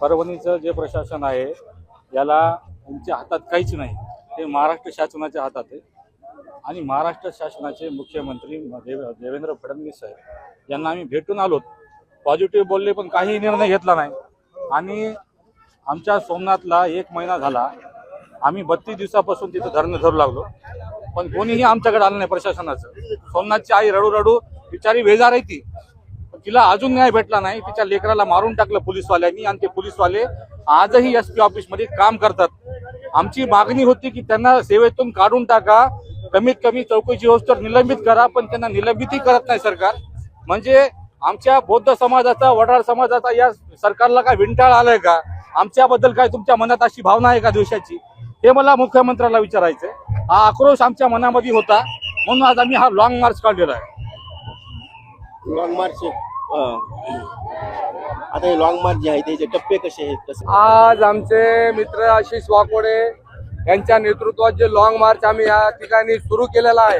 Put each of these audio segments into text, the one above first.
परभणीचं जे प्रशासन आहे याला तुमच्या हातात काहीच नाही. ते महाराष्ट्र शासनाच्या हातात आहे. आणि महाराष्ट्र शासनाचे मुख्यमंत्री देव देवेंद्र फडणवीस साहेब यांना आम्ही भेटून आलो पॉझिटिव्ह बोलले पण काही निर्णय घेतला नाही. आणि आमच्या सोमनाथला एक महिना झाला. आम्ही बत्तीस दिवसापासून तिथं धरणं धरू लागलो. पण कोणीही आमच्याकडे आलं नाही प्रशासनाचं. सोमनाथची आई रडू रडू बिचारी बेजार आहे ती. तिला अजून न्याय भेटला नाही. तिच्या लेकराला मारून टाकलं पोलीसवाल्यांनी आणि ते पोलीसवाले आजही एस पी ऑफिसमध्ये काम करतात. आमची मागणी होती की त्यांना सेवेतून काढून टाका. कमीत कमी चौकशी होस्तर निलंबित करा पण त्यांना निलंबितही करत नाही सरकार. म्हणजे आमच्या बौद्ध समाजाचा वडार समाजाचा या सरकारला काय विंटाळ आलाय का? आमच्याबद्दल काय तुमच्या मनात अशी भावना आहे का देशाची हे मला मुख्यमंत्र्याला विचारायचंय. हा आक्रोश आमच्या मनामध्ये होता. म्हणून आज आम्ही हा लॉंग मार्च काढलेला आहे. लॉंग मार्च आता हे लॉंग मार्च जे आहे त्याचे टप्पे कसे आहेत आज आमचे मित्र आशिष वाकोडे यांच्या नेतृत्वात जे लॉंग मार्च आम्ही या ठिकाणी सुरू केलेला आहे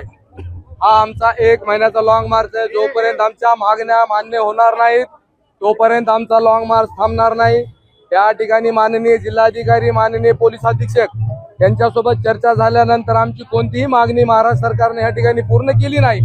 हा आमचा एक महिन्याचा लॉंग मार्च आहे. जोपर्यंत आमच्या मागण्या मान्य होणार नाहीत तोपर्यंत आमचा लॉंग मार्च थांबणार नाही. या ठिकाणी माननीय जिल्हाधिकारी माननीय पोलीस अधीक्षक यांच्यासोबत चर्चा झाल्यानंतर आमची कोणतीही मागणी महाराष्ट्र सरकारने या ठिकाणी पूर्ण केली नाही.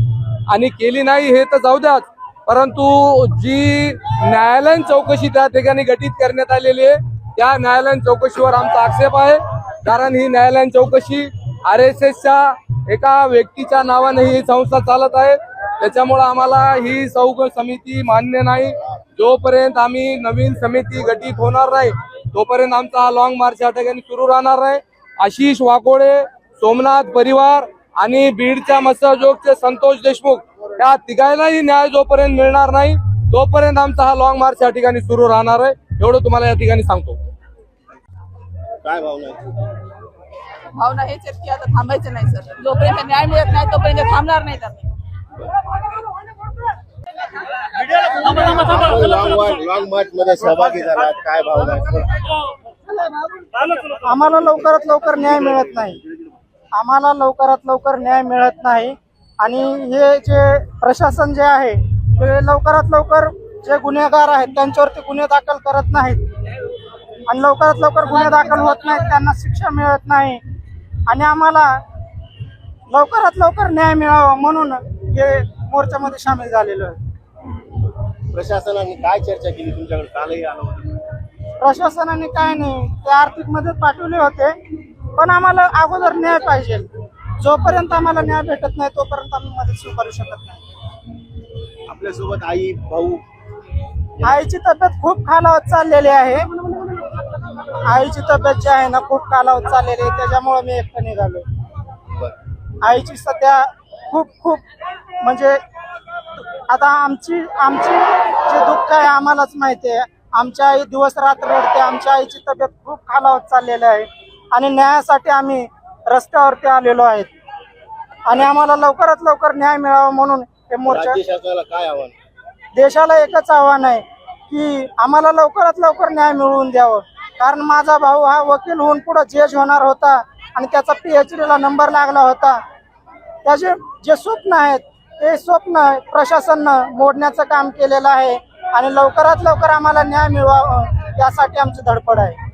आणि केली नाही हे तर जाऊ द्याच. परंतु जी न्यायालयीन चौकशी त्या ठिकाणी गठीत करण्यात आलेली आहे त्या न्यायालयीन चौकशीवर आमचा आक्षेप आहे. कारण ही न्यायालयीन चौकशी आर एस एसच्या एका व्यक्तीच्या नावाने ही संस्था चालत आहे. त्याच्यामुळे आम्हाला ही चौक समिती मान्य नाही. जोपर्यंत आम्ही नवीन समिती गठीत होणार नाही तोपर्यंत आमचा हा लॉंग मार्च या ठिकाणी सुरू राहणार आहे आशिष वाकोडे सोमनाथ परिवार आणि बीडच्या मत्स्योद्योगचे संतोष देशमुख या तिघांनाही न्याय जोपर्यंत मिळणार नाही तोपर्यंत आमचा हा लॉंग मार्च या ठिकाणी सुरू राहणार आहे. एवढं तुम्हाला या ठिकाणी सांगतो. काय भावना भावना हेच आहेत की आता थांबायचं नाही सर. जोपर्यंत न्याय मिळत नाही तोपर्यंत थांबणार नाहीत आम्ही लॉंग मार्च मध्ये सहभागी झालात. काय भावना आम्हाला लवकरात लवकर न्याय मिळत नाही. आम्हाला लवकरात लवकर न्याय मिळत नाही. आणि हे जे प्रशासन जे आहे ते लवकरात लवकर जे गुन्हेगार आहेत त्यांच्यावरती गुन्हे दाखल करत नाहीत. आणि लवकरात लवकर गुन्हे दाखल होत नाहीत त्यांना शिक्षा मिळत नाही. आणि आम्हाला लवकरात लवकर न्याय मिळावा म्हणून हे मोर्चामध्ये सामील झालेलो आहे. प्रशासनाने काय चर्चा केली? तुमच्याकडे कालही आलं होतं. प्रशासनाने काय नाही ते आर्थिक मदत पाठवले होते पण आम्हाला अगोदर न्याय पाहिजे. जोपर्यंत आम्हाला न्याय भेटत नाही तोपर्यंत आम्ही मदत स्वीकारू शकत नाही. आपल्यासोबत आई भाऊ? आईची तब्येत खूप खालावत चाललेली आहे. आईची तब्येत जी आहे ना खूप खालावत चाललेली आहे. त्याच्यामुळे मी एकटं निघालो. आईची सध्या खूप खूप म्हणजे आता आमची आमची जे दुःख आहे आम्हालाच माहिती आहे. आमची आई दिवस रात्र रडते. आमच्या आईची तब्येत खूप खालावत चाललेली आहे. आणि न्यायासाठी आम्ही रस्त्यावरती आलेलो आहेत. आणि आम्हाला लवकरात लवकर न्याय मिळावा म्हणून हे मोर्चा काय आव्हान? देशाला एकच आव्हान आहे की आम्हाला लवकरात लवकर न्याय मिळवून द्यावं. कारण माझा भाऊ हा वकील होऊन पुढे जज होणार होता आणि त्याचा पीएचडी ला नंबर लागला होता. त्याचे जे स्वप्न आहेत ते स्वप्न प्रशासनानं मोडण्याचं काम केलेलं आहे आणि लवकरात लवकर आम्हाला न्याय मिळवावं यासाठी आमची धडपड आहे.